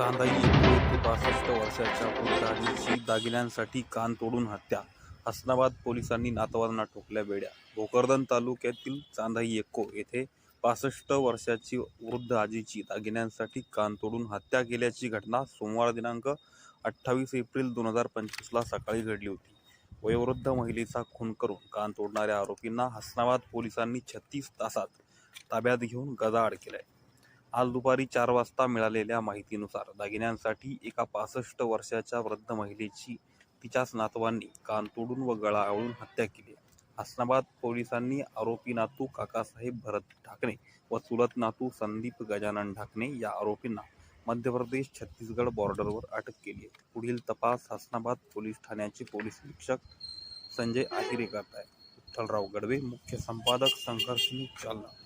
चांदाई पासष्ट वर्षाच्या वृद्धाची दागिन्यांसाठी कान तोडून हत्या. हसनाबाद पोलिसांनी नातवांना ठोकल्या बेड्या. भोकरदन तालुक्यातील चांदाई एक्को येथे पासष्ट वर्षाची वृद्ध आजीची दागिन्यांसाठी कान तोडून हत्या केल्याची घटना सोमवार दिनांक अठ्ठावीस एप्रिल दोन हजार पंचवीसला सकाळी घडली होती. वयोवृद्ध महिलेचा खून करून कान तोडणाऱ्या आरोपींना हसनाबाद पोलिसांनी छत्तीस तासात ताब्यात घेऊन गजाआड केलाय. आज दुपारी चार वाजता मिळालेल्या माहितीनुसार दागिन्यांसाठी एका पासष्ट वर्षाच्या वृद्ध महिलेची तिच्याच नातवांनी कान तोडून व गळा आवळून हत्या केली. हसनाबाद पोलिसांनी आरोपी नातू काकासाहेब भरत ढाकणे व चुलत नातू संदीप गजानन ढाकणे या आरोपींना मध्य प्रदेश छत्तीसगड बॉर्डरवर अटक केली आहे. पुढील तपास हसनाबाद पोलीस ठाण्याचे पोलीस निरीक्षक संजय आहिरे करत आहेत विठ्ठलराव गडवे मुख्य संपादक संघर्ष चालना.